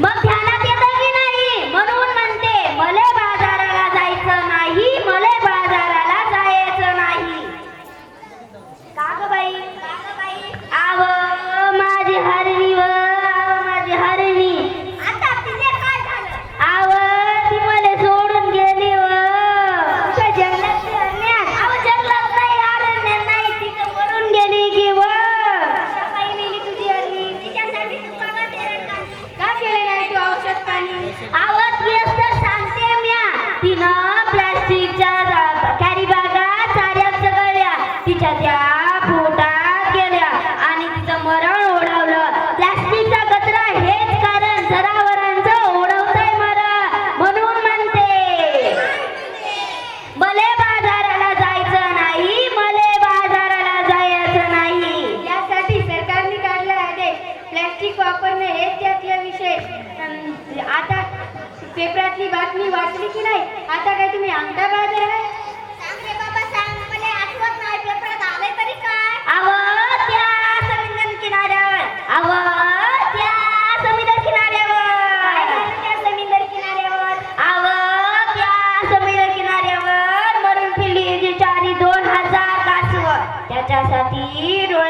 Bye. ठिकाणी आवत व्यस्त सांगते म्या. तिनं प्लास्टिकच्या करणे हे त्यातले विषय. आता पेपरातली बातमी वाचली की नाही? आता काय तुम्ही अंगठा बाजार आहे त्याच्यासाठी डोळे